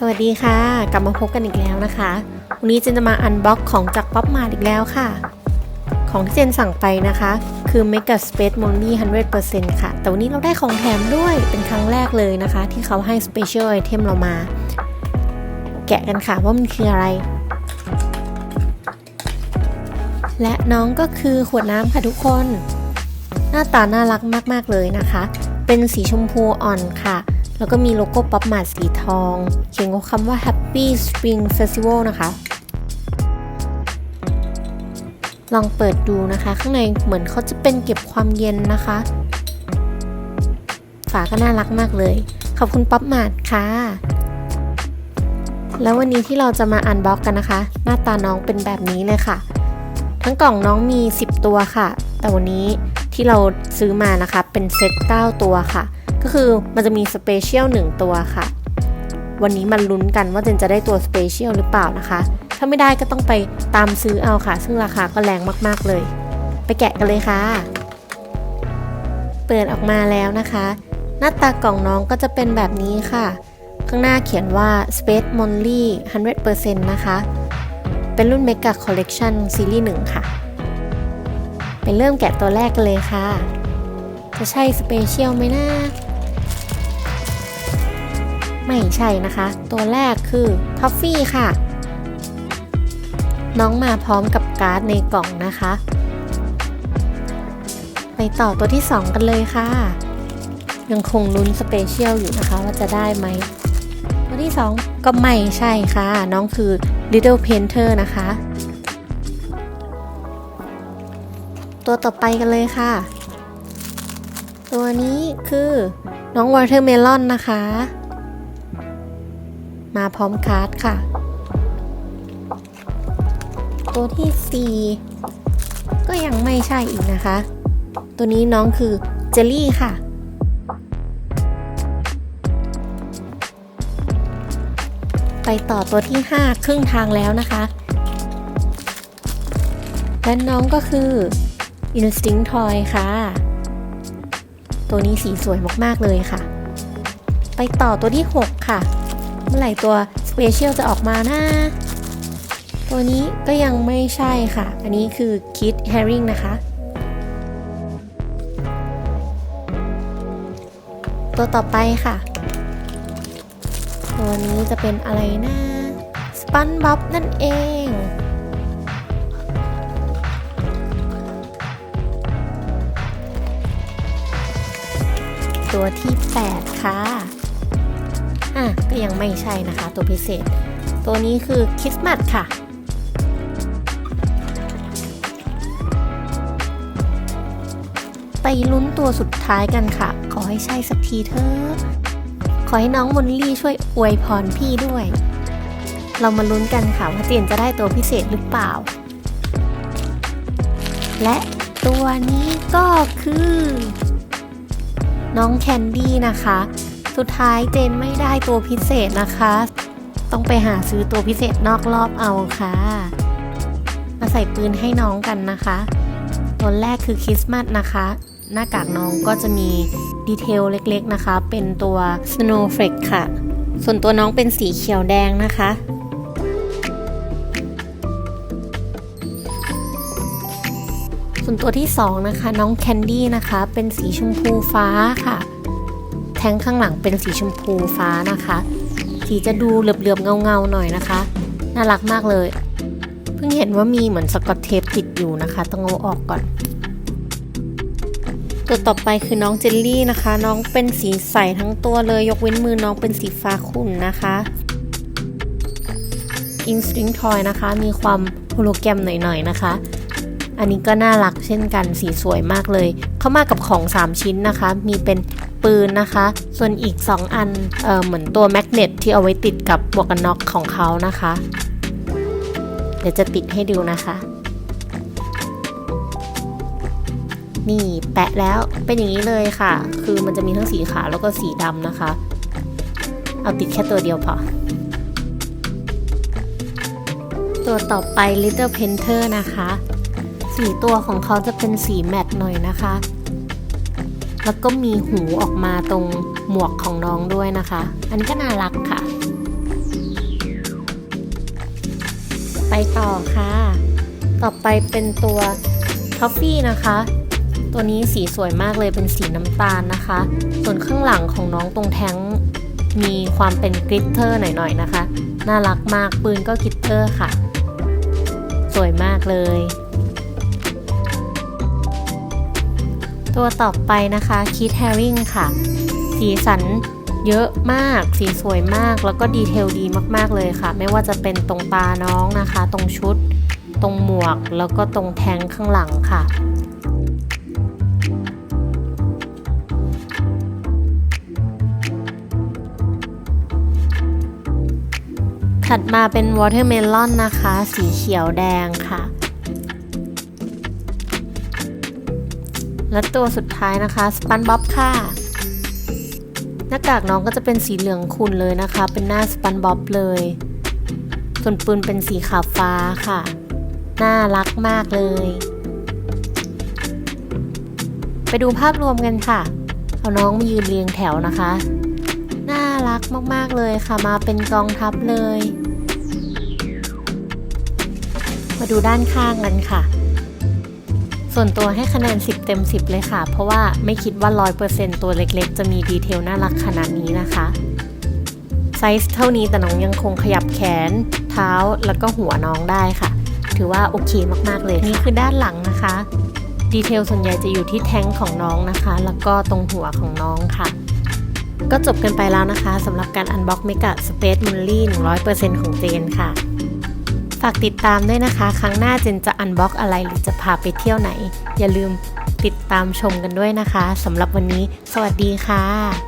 สวัสดีค่ะ กลับมาพบกันอีกแล้วนะคะ วันนี้เจนจะมาอันบ็อกของจากป๊อปมาอีกแล้วค่ะ ของที่เจนสั่งไปนะคะ คือ Mega Space Money 100%ค่ะ แต่วันนี้เราได้ของแถมด้วยเป็นครั้งแรกเลยนะคะ ที่เขาให้ Special Item เรามา แกะกันค่ะว่ามันคืออะไร และน้องก็คือขวดน้ำค่ะทุกคน หน้าตาน่ารักมาก ๆ เลยนะคะ เป็นสีชมพูอ่อนค่ะ แล้วก็มีโลโก้ป๊อปมาร์สีทอง เขียนกับคำว่า Happy Spring Festival นะคะ ลองเปิดดูนะคะ ข้างในเหมือนเขาจะเป็นเก็บความเย็นนะคะ ฝาก็น่ารักมากเลย ขอบคุณป๊อปมาร์ค่ะ แล้ววันนี้ที่เราจะมาอันบ็อกกันนะคะ หน้าตาน้องเป็นแบบนี้เลยค่ะ ทั้งกล่องน้องมี 10 ตัวค่ะ แต่วันนี้ที่เราซื้อมานะคะเป็นเซต9ตัวค่ะ ก็คือมันจะมีสเปเชียล1ตัวค่ะ วันนี้มันลุ้นกันว่าเจนจะได้ตัวสเปเชียลหรือเปล่านะคะ ถ้าไม่ได้ก็ต้องไปตามซื้อเอาค่ะ ซึ่งราคาก็แรงมากๆเลย ไปแกะกันเลยค่ะ เปิดออกมาแล้วนะคะ หน้าตากล่องน้องก็จะเป็นแบบนี้ค่ะ ข้างหน้าเขียนว่า Space Monly 100%นะคะ เป็นรุ่น Mega Collection ซีรีส์1ค่ะไปเริ่มแกะตัวแรกกันเลยค่ะ จะใช่สเปเชียลไหมนะ ไม่ใช่นะคะ ตัวแรกคือท็อฟฟี่ค่ะ น้องมาพร้อมกับการ์ดในกล่องนะคะ ไปต่อตัวที่ 2 กันเลยค่ะ ยังคงลุ้นสเปเชียลอยู่นะคะว่าจะได้ไหม ตัวที่ 2 ก็ไม่ใช่ค่ะ น้องคือ Little Painter นะคะ ตัวต่อไปกันเลยค่ะ ตัวนี้คือน้อง Watermelon นะคะ มาพร้อมการ์ดค่ะ ตัวที่ 4 ก็ยังไม่ใช่อีกนะคะ ตัวนี้น้องคือเจลลี่ค่ะ ไปต่อตัวที่ 5 ครึ่งทางแล้วนะคะ และน้องก็คือ Instinct Toy ค่ะ ตัวนี้สีสวยมาก ๆ เลยค่ะ ไปต่อตัวที่ 6 ค่ะ เมื่อไหร่ตัว Special จะออกมานะตัวนี้ก็ยังไม่ใช่ค่ะ อันนี้คือ Kid Herring นะคะ ตัวต่อไปค่ะ ตัวนี้จะเป็นอะไรนะสปันบ๊อบนั่นเองตัวที่ 8 ค่ะ อะก็ยังไม่ใช่นะคะตัวพิเศษ ตัวนี้คือคริสต์มาสค่ะไปลุ้นตัวสุดท้ายกันค่ะ ขอให้ใช่สักทีเถอะขอให้น้องมนลี่ช่วยอวยพรพี่ด้วย เรามาลุ้นกันค่ะว่าเจนจะได้ตัวพิเศษหรือเปล่า และตัวนี้ก็คือ น้องแคนดี้นะคะ สุดท้ายเจนไม่ได้ตัวพิเศษนะคะ ต้องไปหาซื้อตัวพิเศษนอกรอบเอาค่ะ มาใส่ปืนให้น้องกันนะคะตัวแรกคือคริสต์มาสนะคะ หน้ากากน้องก็จะมีดีเทลเล็กๆนะคะ เป็นตัว Snowflake ค่ะ ส่วนตัวน้องเป็นสีเขียวแดงนะคะ ส่วนตัวที่ 2 นะคะ น้องแคนดี้นะคะ เป็นสีชมพูฟ้าค่ะ แทงข้างหลังเป็นสีชมพูฟ้านะคะ สีจะดูเหลือบๆเงาๆหน่อยนะคะ น่ารักมากเลย เพิ่งเห็นว่ามีเหมือนสกอตเทปติดอยู่นะคะ ต้องเอาออกก่อน ตัวต่อไปคือน้องเจลลี่นะคะ น้องเป็นสีใสทั้งตัวเลย ยกเว้นมือน้องเป็นสีฟ้าขุ่นนะคะ Instinct Toy นะคะ มีความโฮโลแกรมหน่อยๆนะคะอันนี้ก็น่ารักเช่นกันสีสวยมากเลย เข้ามากับของ 3 ชิ้นนะคะ มีเป็น ปืนนะคะ ส่วนอีก 2 อันเออเหมือนตัวแมกเนตที่เอาไว้ติดกับหมวกกันน็อกของเขานะคะ เดี๋ยวจะติดให้ดูนะคะ นี่แปะแล้วเป็นอย่างนี้เลยค่ะ คือมันจะมีทั้งสีขาวแล้วก็สีดำนะคะ เอาติดแค่ตัวเดียวพอ ตัวต่อไป Little Painter นะคะ สีตัวของเขาจะเป็นสีแมตต์หน่อยนะคะ แล้วก็มีหูออกมาตรงหมวกของน้องด้วยนะคะ อันนี้ก็น่ารักค่ะ ไปต่อค่ะ ต่อไปเป็นตัวท็อฟฟี่นะคะ ตัวนี้สีสวยมากเลยเป็นสีน้ำตาลนะคะ ส่วนข้างหลังของน้องตรงแท้งมีความเป็นกริตเตอร์หน่อยๆนะคะ น่ารักมากปืนก็กริตเตอร์ค่ะ สวยมากเลย ตัวต่อไปนะคะคิดแฮริงค่ะ สีสันเยอะมาก สีสวยมาก แล้วก็ดีเทลดีมากๆเลยค่ะ ไม่ว่าจะเป็นตรงตาน้องนะคะ ตรงชุด ตรงหมวก แล้วก็ตรงแทงข้างหลังค่ะถัดมาเป็นวอเ e อร์เมลอนนะคะ สีเขียวแดงค่ะ และตัวสุดท้ายนะคะสปันบ๊อบค่ะหน้ากากน้องก็จะเป็นสีเหลืองขุ่นเลยนะคะ เป็นหน้าสปันบ๊อบเลย ส่วนปืนเป็นสีขาวฟ้าค่ะ น่ารักมากเลย ไปดูภาพรวมกันค่ะ เอาน้องมายืนเรียงแถวนะคะ น่ารักมากๆเลยค่ะ มาเป็นกองทัพเลย มาดูด้านข้างกันค่ะ ส่วนตัวให้คะแนน 10 เต็ม 10 เลยค่ะ เพราะว่าไม่คิดว่า 100%ตัวเล็กๆ จะมีดีเทลน่ารักขนาดนี้นะคะ ไซส์เท่านี้แต่น้องยังคงขยับแขน เท้าแล้วก็หัวน้องได้ค่ะ ถือว่าโอเคมากๆเลย นี่คือด้านหลังนะคะ ดีเทลส่วนใหญ่จะอยู่ที่แท้งของน้องนะคะ แล้วก็ตรงหัวของน้องค่ะก็จบกันไปแล้วนะคะสำหรับการ Unbox Mega Space m u l l y 100%ของเจนค่ะ ฝากติดตามด้วยนะคะ ครั้งหน้าเจนจะอันบ็อกอะไรหรือจะพาไปเที่ยวไหน อย่าลืมติดตามชมกันด้วยนะคะสำหรับวันนี้ สวัสดีค่ะ